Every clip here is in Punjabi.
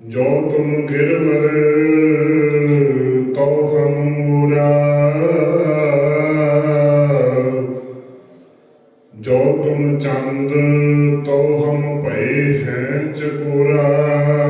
ਜੋ ਤੁਮ ਗਿਰਵਰ ਤੋ ਹਮ ਜੋ ਤੁਮ ਚੰਦ ਤੋ ਹਮ ਭਏ ਹੈ ਚਕੋਰਾ।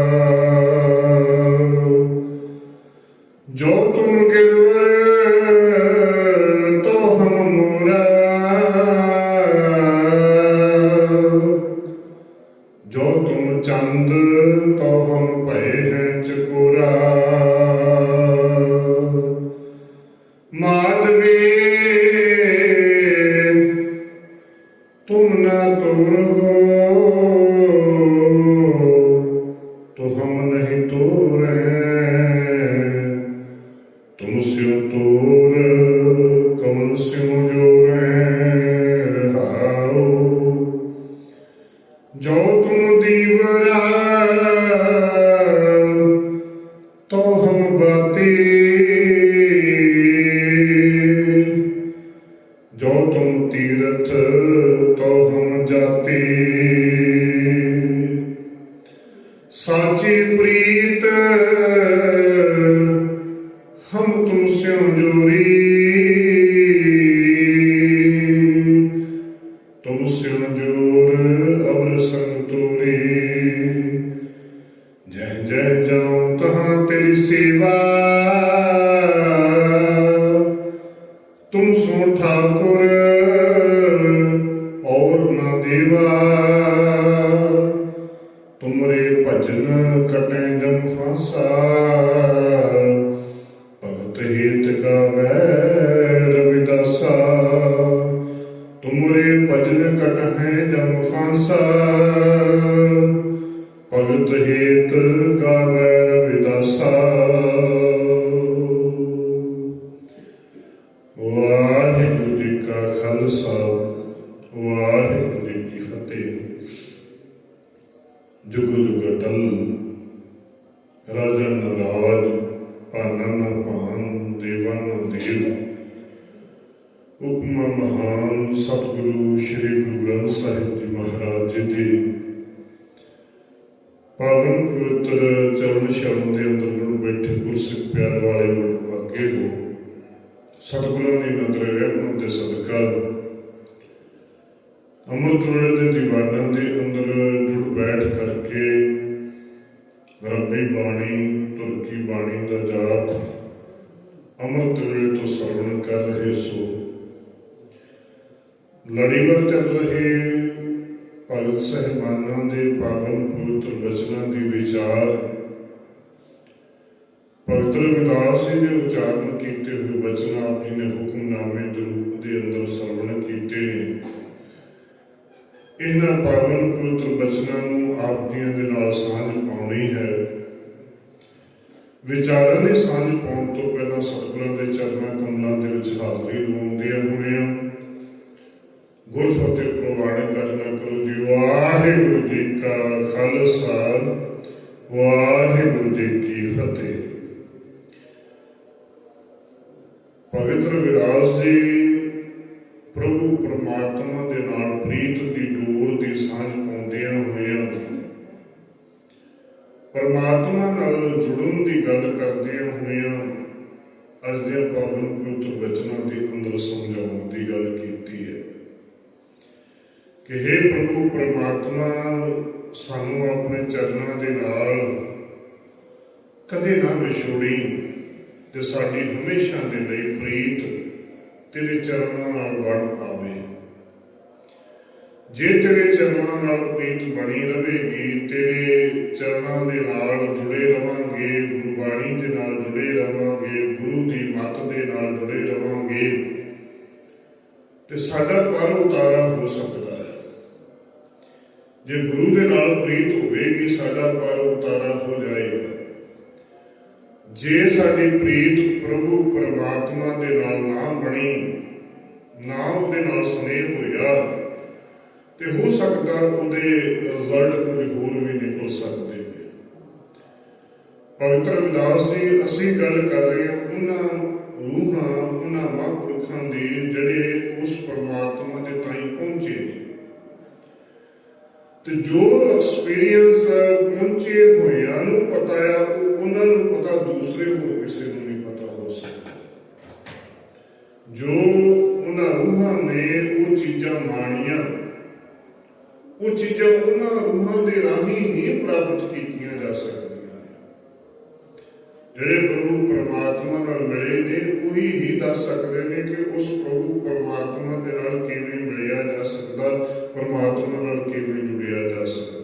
Тому святого, кому на ਸਤਿਗੁਰਾਂ ਦੀ ਨਦਰ ਰਹਿਮਤ ਦੇ ਸਦਕਾ ਅੰਮ੍ਰਿਤ ਵੇਲੇ ਦੇ ਦੀਵਾਨਾਂ ਦੇ ਅੰਦਰ ਜੁੜ ਬੈਠ ਕਰਕੇ ਰੱਬੀ ਬਾਣੀ, ਤੁਰਕੀ ਬਾਣੀ ਦਾ ਜਾਪ ਅੰਮ੍ਰਿਤ ਵੇਲੇ ਤੋਂ ਸਰਵਣ ਕਰ ਰਹੇ ਸੋ। ਲੜੀਵਾਰ ਚੱਲ ਰਹੇ ਭਗਤ ਸਹਿਬਾਨਾਂ ਦੇ ਪਾਵਨ ਪਵਿੱਤਰ ਬਚਨਾਂ ਦੀ ਵਿਚਾਰ ਭਗਤ ਰਵਿਦਾਸ ਜੀ ਦੇ ਉਚਾਰਨ ਕੀਤੇ ਹੋਏ ਬਚਨ ਆਪ ਜੀ ਨੇ, ਹੁਕਮਨਾਮੇ ਦੇ ਰੂਪ ਦੇ ਅੰਦਰ ਸਰਵਣ ਕੀਤੇ ਨੇ। ਇਹਨਾਂ ਪਾਵਨ ਪਵਿੱਤਰ ਬਚਨਾਂ ਨੂੰ ਆਪ ਜੀਆਂ ਦੇ ਨਾਲ ਸਾਂਝ ਪਾਉਣੀ ਹੈ। ਵਿਚਾਰਾਂ ਦੀ ਸਾਂਝ ਪਾਉਣ ਤੋਂ ਪਹਿਲਾਂ ਸਤਿਗੁਰਾਂ ਦੇ ਚਰਨਾਂ ਕਮਲਾਂ ਦੇ ਵਿੱਚ ਹਾਜ਼ਰੀ ਲਵਾਉਂਦਿਆਂ ਹੋਇਆਂ ਗੁਰ ਫਤਿਹ ਪ੍ਰਵਾਨ ਕਰਨਾ ਕਰੋ ਜੀ। ਵਾਹਿਗੁਰੂ ਜੀ ਕਾ ਖਾਲਸਾ, ਵਾਹਿਗੁਰੂ ਜੀ ਕੀ ਫਤਿਹ। ਪਵਿੱਤਰ ਵਿਰਾਸ ਜੀ ਪ੍ਰਭੂ ਪਰਮਾਤਮਾ ਦੇ ਨਾਲ ਪ੍ਰੀਤ ਦੀ ਡੋਰ ਦੀ ਸਾਂਝ ਪਾਉਂਦਿਆਂ ਹੋਇਆਂ ਪਰਮਾਤਮਾ ਨਾਲ ਜੁੜਨ ਦੀ ਗੱਲ ਕਰਦਿਆਂ ਹੋਇਆਂ ਅੱਜ ਦੇ ਪਾਵਨ ਪਵਿੱਤਰ ਵਚਨਾਂ ਦੇ ਅੰਦਰ ਸਮਝਾਉਣ ਦੀ ਗੱਲ ਕੀਤੀ ਹੈ ਕਿ हे ਪ੍ਰਭੂ ਪਰਮਾਤਮਾ, ਸਾਨੂੰ ਆਪਣੇ ਚਰਨਾਂ ਦੇ ਨਾਲ ਕਦੇ ਨਾ ਵਿਛੋੜੀ। ਤੇ ਸਾਡੀ ਹਮੇਸ਼ਾ ਦੇ ਲਈ ਪ੍ਰੀਤ ਤੇਰੇ ਚਰਨਾਂ ਨਾਲ ਬਣ ਆਵੇ। ਜੇ ਤੇਰੇ ਚਰਨਾਂ ਨਾਲ ਪ੍ਰੀਤ ਬਣੀ ਰਹੇਗੀ, ਤੇਰੇ ਚਰਨਾਂ ਦੇ ਨਾਲ ਜੁੜੇ ਰਵਾਂਗੇ, ਗੁਰਬਾਣੀ ਦੇ ਨਾਲ ਜੁੜੇ ਰਵਾਂਗੇ, ਗੁਰੂ ਦੀ ਮੱਤ ਦੇ ਨਾਲ ਜੁੜੇ ਰਵਾਂਗੇ, ਤੇ ਸਾਡਾ ਪਰ ਉਤਾਰਾ ਹੋ ਸਕਦਾ ਹੈ। ਜੇ ਗੁਰੂ ਦੇ ਨਾਲ ਪ੍ਰੀਤ ਹੋਵੇਗੀ, ਸਾਡਾ ਪਰ ਉਤਾਰਾ ਹੋ ਜਾਏਗਾ। ਜੇ ਸਾਡੀ ਪ੍ਰੀਤ ਪ੍ਰਭੂ ਪਰਮਾਤਮਾ ਦੇ ਨਾਲ ਨਾ ਬਣੀ, ਨਾ ਉਹਦੇ ਨਾਲ ਸਨੇਹ ਹੋਇਆ, ਤੇ ਹੋ ਸਕਦਾ ਉਹਦੇ ਰਿਜ਼ਲਟ ਕੁਝ ਹੋਰ ਵੀ ਨਿਕਲ ਸਕਦੇ। ਨੇ ਪਵਿੱਤਰ ਵਿਦਾਸ ਜੀ, ਅਸੀਂ ਗੱਲ ਕਰ ਰਹੇ ਹਾਂ ਉਹਨਾਂ ਰੂਹਾਂ, ਉਹਨਾਂ ਮਹਾਂਪੁਰਖਾਂ ਦੀ ਜਿਹੜੇ ਉਸ ਪਰਮਾਤਮਾ ਦੇ ਤਾਈਂ ਪਹੁੰਚੇ ਨੇ। ਤੇ ਜੋ ਐਕਸਪੀਰੀਅੰਸ ਪਹੁੰਚੇ ਹੋਇਆਂ ਨੂੰ ਪਤਾ ਆ ਉਹਨਾਂ ਨੂੰ ਪਤਾ, ਦੂਸਰੇ ਹੋਰ ਕਿਸੇ ਨੂੰ ਨਹੀਂ ਪਤਾ, ਹੋ ਸਕਦਾ। ਜੋ ਉਹਨਾਂ ਰੂਹਾਂ ਨੇ ਉਹ ਚੀਜ਼ਾਂ ਮਾਣੀਆਂ, ਉਹ ਚੀਜ਼ਾਂ ਉਹਨਾਂ ਰੂਹਾਂ ਦੇ ਰਾਹੀਂ ਹੀ ਪ੍ਰਾਪਤ ਕੀਤੀਆਂ ਜਾ ਸਕਦੀਆਂ ਨੇ। ਜਿਹੜੇ ਪ੍ਰਭੂ ਪਰਮਾਤਮਾ ਨਾਲ ਮਿਲੇ ਨੇ, ਉਹੀ ਹੀ ਦੱਸ ਸਕਦੇ ਨੇ ਕਿ ਉਸ ਪ੍ਰਭੂ ਪਰਮਾਤਮਾ ਦੇ ਨਾਲ ਕਿਵੇਂ ਮਿਲਿਆ ਜਾ ਸਕਦਾ, ਪਰਮਾਤਮਾ ਨਾਲ ਕਿਵੇਂ ਜੁੜਿਆ ਜਾ ਸਕਦਾ।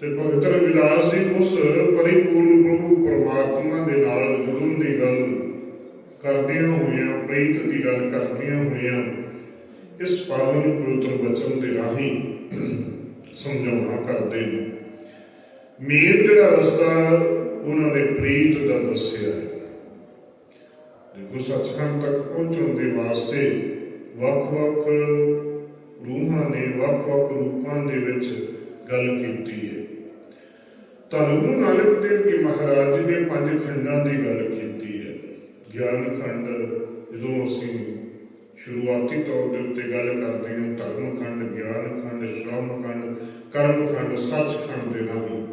ਤੇ ਭਗਤ ਰਵਿਦਾਸ ਜੀ ਉਸ ਪਰਿਪੂਰਨ ਪ੍ਰਭੂ ਪਰਮਾਤਮਾ ਦੇ ਨਾਲ ਜੁੜਨ ਦੀ ਗੱਲ ਕਰਦਿਆਂ ਹੋਇਆਂ ਪ੍ਰੀਤ ਦੀ ਗੱਲ ਕਰਦਿਆਂ ਹੋਇਆਂ ਇਸ ਪਾਵਨ ਪਵਿੱਤਰ ਬਚਨ ਦੇ ਰਾਹੀਂ ਸਮਝਾਉਣਾ ਕਰਦੇ ਨੇ। ਮੇਨ ਜਿਹੜਾ ਰਸਤਾ ਉਹਨਾਂ ਨੇ ਪ੍ਰੀਤ ਦਾ ਦੱਸਿਆ ਹੈ। ਦੇਖੋ, ਸੱਚਖੰਡ ਤੱਕ ਪਹੁੰਚਣ ਦੇ ਵਾਸਤੇ ਵੱਖ-ਵੱਖ ਰੂਹਾਂ ਨੇ, ਵੱਖ-ਵੱਖ ਰੂਪਾਂ ਦੇ ਵਿੱਚ ਗੱਲ ਕੀਤੀ ਹੈ। ਧੰਨ ਗੁਰੂ ਨਾਨਕ ਦੇਵ ਜੀ ਮਹਾਰਾਜ ਜੀ ਨੇ ਪੰਜ ਖੰਡਾਂ ਦੀ ਗੱਲ ਕੀਤੀ ਹੈ। ਗਿਆਨ ਖੰਡ, ਜਦੋਂ ਅਸੀਂ ਸ਼ੁਰੂਆਤੀ ਤੌਰ ਦੇ ਉੱਤੇ ਗੱਲ ਕਰਦੇ ਹਾਂ, ਧਰਮ ਖੰਡ, ਗਿਆਨ ਖੰਡ ਸ਼ਰਮ ਖੰਡ, ਕਰਮ ਖੰਡ, ਸੱਚ ਖੰਡ ਦੇ ਨਾਮ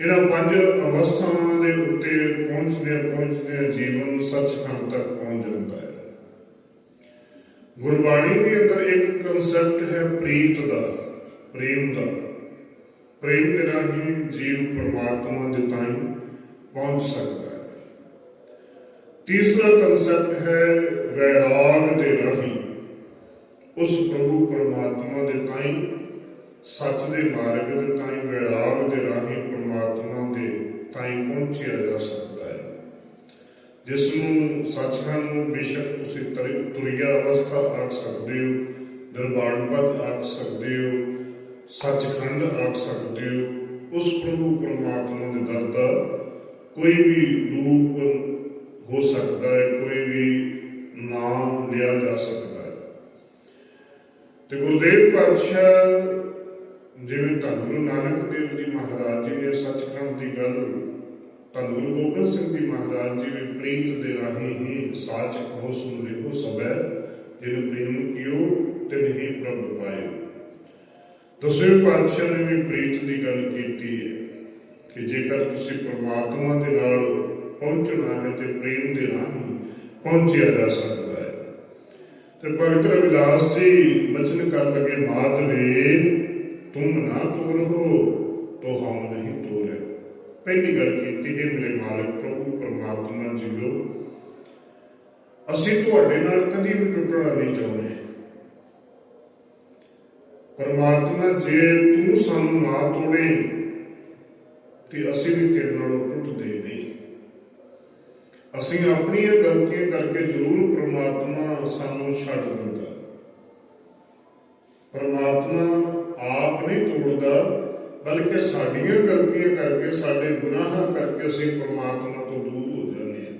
ਇਹਨਾਂ ਪੰਜ ਅਵਸਥਾਵਾਂ ਦੇ ਉੱਤੇ ਪਹੁੰਚਦੇ ਪਹੁੰਚਦੇ ਜੀਵਨ ਸੱਚ ਖੰਡ ਤੱਕ ਪਹੁੰਚ ਜਾਂਦਾ ਹੈ। ਗੁਰਬਾਣੀ ਦੇ ਅੰਦਰ ਇੱਕ ਕਨਸੈਪਟ ਹੈ ਪ੍ਰੀਤ ਦਾ, ਪ੍ਰੇਮ ਦਾ। ਪ੍ਰੇਮ ਦੇ ਰਾਹੀਂ ਜੀਵ ਪਰਮਾਤਮਾ ਦੇ ਤਾਈਂ ਪਹੁੰਚ ਸਕਦਾ ਹੈ। ਤੀਸਰਾ ਕਨਸੈਪਟ ਹੈ ਵੈਰਾਗ ਦੇ ਰਾਹੀਂ। ਉਸ ਪ੍ਰਭੂ ਪਰਮਾਤਮਾ ਦੇ ਤਾਈਂ, ਸੱਚ ਦੇ ਮਾਰਗ ਦੇ ਤਾਈਂ, ਵੈਰਾਗ ਦੇ ਰਾਹੀਂ ਪਰਮਾਤਮਾ ਦੇ ਤਾਈਂ ਪਹੁੰਚਿਆ ਜਾ ਸਕਦਾ ਹੈ। ਜਿਸ ਨੂੰ ਸੱਚਖੰਡ ਨੂੰ ਬੇਸ਼ੱਕ ਤੁਸੀਂ ਤਰੀ- ਤੁਰੀਆ ਅਵਸਥਾ ਆਖ ਸਕਦੇ ਹੋ ਦਰਬਾਰ ਆਖ ਸਕਦੇ ਹੋ ਸੱਚਖੰਡ ਆਖ ਸਕਦੇ ਹੋ। ਉਸ ਪ੍ਰਭੂ ਪਰਮਾਤਮਾ ਦੇ ਦਰ ਦਾ ਕੋਈ ਵੀ ਰੂਪ ਹੋ ਸਕਦਾ ਹੈ, ਕੋਈ ਵੀ ਨਾਮ ਲਿਆ ਜਾ ਸਕਦਾ ਹੈ। ਤੇ ਗੁਰਦੇਵ ਪਾਤਸ਼ਾਹ ਜਿਵੇਂ ਧੰਨ ਗੁਰੂ ਨਾਨਕ ਦੇਵ ਜੀ ਮਹਾਰਾਜ ਜੀ ਨੇ ਸੱਚਖੰਡ ਦੀ ਗੱਲ ਧੰਨ ਗੁਰੂ ਗੋਬਿੰਦ ਸਿੰਘ ਜੀ ਮਹਾਰਾਜ ਜੀ ਨੇ ਪ੍ਰੀਤ ਦੇ ਰਾਹੀਂ ਹੀ ਸਾਚ ਕਹੋ ਸੁਨ ਲਿਓ ਸਬੈ ਜਿਨ ਪ੍ਰੇਮ ਕੀਓ ਤੇ ਪ੍ਰਭ ਪਾਇਓ। ਦਸਵੇਂ ਪਾਤਸ਼ਾਹ ਨੇ ਵੀ ਪ੍ਰੀਤ ਦੀ ਗੱਲ ਕੀਤੀ ਹੈ ਕਿ ਜੇਕਰ ਤੁਸੀਂ ਪ੍ਰਮਾਤਮਾ ਦੇ ਨਾਲ ਪਹੁੰਚਣਾ ਹੈ ਤੇ ਪ੍ਰੇਮ ਦੇ ਰਾਹੀਂ ਪਹੁੰਚਿਆ ਜਾ ਸਕਦਾ ਹੈ। ਤੇ ਪਵਿੱਤਰ ਰਵਿਦਾਸ ਜੀ ਬਚਨ ਕਰਨ ਲੱਗੇ, ਮਾਧਵੇ, ਤੁਮ ਨਾ ਤੋਰੋ ਹੋ, ਤੋ ਹਮ ਨਹੀਂ ਤੋਰੇ। ਪਹਿਲੀ ਗੱਲ ਕੀਤੀ, ਹੈ ਮੇਰੇ ਮਾਲਕ ਪ੍ਰਭੂ, ਪਰਮਾਤਮਾ ਜੀਓ, ਅਸੀਂ ਤੁਹਾਡੇ ਨਾਲ ਕਦੀ ਵੀ ਟੁੱਟਣਾ ਨਹੀਂ ਚਾਹੁੰਦੇ। ਪਰਮਾਤਮਾ, ਜੇ ਤੂੰ ਸਾਨੂੰ ਨਾ ਤੋੜੇ, ਤੇ ਅਸੀਂ ਵੀ ਤੇਰੇ ਨਾਲੋਂ ਟੁੱਟਦੇ ਨਹੀਂ ਅਸੀਂ ਆਪਣੀਆਂ ਗਲਤੀਆਂ ਕਰਕੇ ਜ਼ਰੂਰ ਪ੍ਰਮਾਤਮਾ ਸਾਨੂੰ ਛੱਡ ਦਿੰਦਾ। ਪਰਮਾਤਮਾ ਆਪ ਨਹੀਂ ਤੋੜਦਾ, ਬਲਕਿ ਸਾਡੀਆਂ ਗਲਤੀਆਂ ਕਰਕੇ, ਸਾਡੇ ਗੁਨਾਹਾਂ ਕਰਕੇ ਅਸੀਂ ਪਰਮਾਤਮਾ ਤੋਂ ਦੂਰ ਹੋ ਜਾਂਦੇ ਹਾਂ।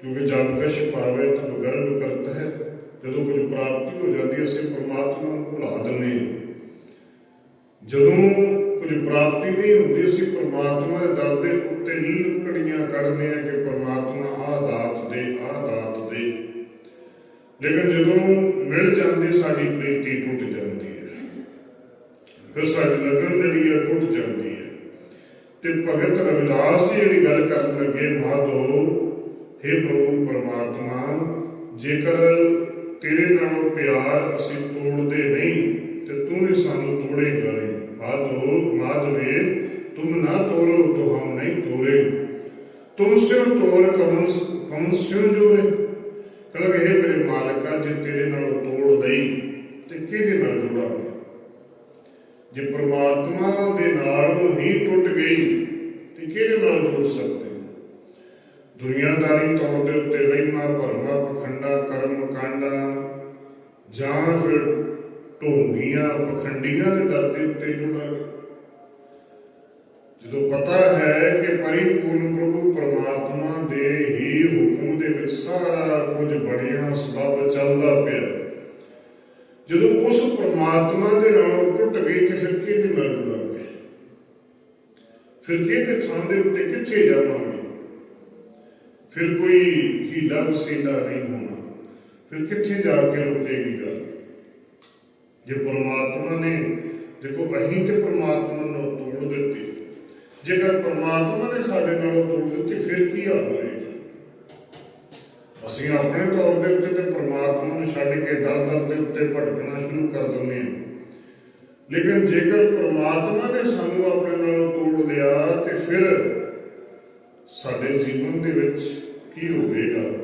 ਕਿਉਂਕਿ ਜਦ ਕਸ਼ ਪਾਵੇ ਤਾਂ ਗਰਭ ਕਰਤਾ ਹੈ। ਜਦੋਂ ਕੁਝ ਪ੍ਰਾਪਤੀ ਹੋ ਜਾਂਦੀ ਅਸੀਂ ਪਰਮਾਤਮਾ ਨੂੰ ਭੁਲਾ ਦਿੰਦੇ ਹਾਂ। ਜਦੋਂ ਕੁਝ ਪ੍ਰਾਪਤੀ ਨਹੀਂ ਹੁੰਦੀ, ਅਸੀਂ ਪਰਮਾਤਮਾ ਦੇ ਦਰ ਦੇ ਉੱਤੇ ਲੱਕੜੀਆਂ ਕੱਢਦੇ ਆ ਕਿ ਪਰਮਾਤਮਾ ਆਹ ਦਾਤ ਦੇ, ਆਹ ਦਾਤ ਦੇ। ਲੇਕਿਨ ਜਦੋਂ ਮਿਲ ਜਾਂਦੀ, ਸਾਡੀ ਪ੍ਰੀਤੀ ਟੁੱਟ ਜਾਂਦੀ ਹੈ। ਫਿਰ ਸਾਡੀ ਲਗਨ ਜਿਹੜੀ ਹੈ, ਟੁੱਟ ਜਾਂਦੀ ਹੈ। ਤੇ ਭਗਤ ਰਵਿਦਾਸ ਜੀ ਜਿਹੜੀ ਗੱਲ ਕਰਨ ਲੱਗੇ, ਮਾਧੋ हे ਪ੍ਰਭੂ, ਪਰਮਾਤਮਾ, ਜੇਕਰ ਤੇਰੇ ਨਾਲੋਂ ਪਿਆਰ ਅਸੀਂ ਤੋੜਦੇ ਨਹੀਂ, ਤੇ ਤੂੰ ਹੀ ਸਾਨੂੰ ਤੋੜੇਗਾ ਨਹੀਂ ਮਾਧੋ ਮਾਧਵੇ ਤੁਮ ਨਾ ਤੋੜੋ ਤੋ ਹਮ ਨਹੀਂ ਤੋੜੇ ਤੁਮ ਸਿਓ ਤੋੜ ਕਹਨ ਕਹਨ ਸਿਓ ਜੋਰੇ। ਕਹਿੰਦਾ ਕਿ हे ਮੇਰੇ ਮਾਲਕਾ ਜੇ ਤੇਰੇ ਨਾਲੋਂ ਤੋੜ ਦਈ, ਤੇ ਕਿਹਦੇ ਨਾਲ ਜੁੜਾਂਗੇ? ਜੇ ਪ੍ਰਮਾਤਮਾ ਦੇ ਨਾਲ ਹੀ ਟੁੱਟ ਗਈ, ਤੇ ਕਿਹਦੇ ਨਾਲ ਜੁੜ ਸਕਦੇ? ਦੁਨੀਆਦਾਰੀ ਤੌਰ ਦੇ ਉੱਤੇ ਰਹਿਣਾ ਭਰਮਾ, ਪਖੰਡਾ, ਕਰਮ, ਕਾਂਡਾ, ਜਾਂ ਫਿਰ ਢੋਂਗੀਆਂ, ਪਖੰਡੀਆਂ ਦੇ ਦਰ ਦੇ ਉੱਤੇ ਜੁੜਾਂਗੇ ਜਦੋਂ ਪਤਾ ਹੈ ਕਿ ਪਰਿਪੂਰਨ ਪ੍ਰਭੂ ਪਰਮਾਤਮਾ ਦੇ ਹੀ ਹੁਕਮ ਦੇ ਵਿੱਚ ਸਾਰਾ ਕੁਝ ਬਣਿਆ ਸਬਬ ਚੱਲਦਾ ਪਿਆ। ਜਦੋਂ ਉਸ ਪਰਮਾਤਮਾ ਦੇ ਨਾਲੋਂ ਟੁੱਟ ਗਈ ਤੇ ਫਿਰ ਕਿਹਦੇ ਨਾਲ ਜੁੜਾਂਗੇ? ਫਿਰ ਕਿਹਦੇ ਥਾਂ ਦੇ ਉੱਤੇ ਕਿੱਥੇ ਜਾਵਾਂਗੇ? ਫਿਰ ਕੋਈ ਹੀਲਾ ਵਸੀਲਾ ਨਹੀਂ ਹੋਣਾ। ਫਿਰ ਕਿੱਥੇ ਜਾ ਕੇ ਰੁਕੇਗੀ ਗੱਲ? ਜੇ ਪ੍ਰਮਾਤਮਾ ਨੇ, ਦੇਖੋ, ਅਸੀਂ ਤੇ ਪ੍ਰਮਾਤਮਾ ਨੂੰ ਤੋੜ ਦਿੱਤੀ। ਜੇਕਰ ਪ੍ਰਮਾਤਮਾ ਨੇ ਸਾਡੇ ਨਾਲੋਂ ਤੋੜ ਦਿੱਤੀ, ਫਿਰ ਕੀ ਹਾਲ ਹੋਏਗਾ? ਅਸੀਂ ਆਪਣੇ ਤੌਰ ਦੇ ਉੱਤੇ ਤੇ ਪਰਮਾਤਮਾ ਨੂੰ ਛੱਡ ਕੇ ਦਰ ਦਰ ਦੇ ਉੱਤੇ ਭਟਕਣਾ ਸ਼ੁਰੂ ਕਰ ਦਿੰਦੇ ਹਾਂ। ਲੇਕਿਨ ਜੇਕਰ ਪ੍ਰਮਾਤਮਾ ਨੇ ਸਾਨੂੰ ਆਪਣੇ ਨਾਲੋਂ ਤੋੜ ਲਿਆ, ਤੇ ਫਿਰ ਸਾਡੇ ਜੀਵਨ ਦੇ ਵਿੱਚ ਕੀ ਹੋਵੇਗਾ?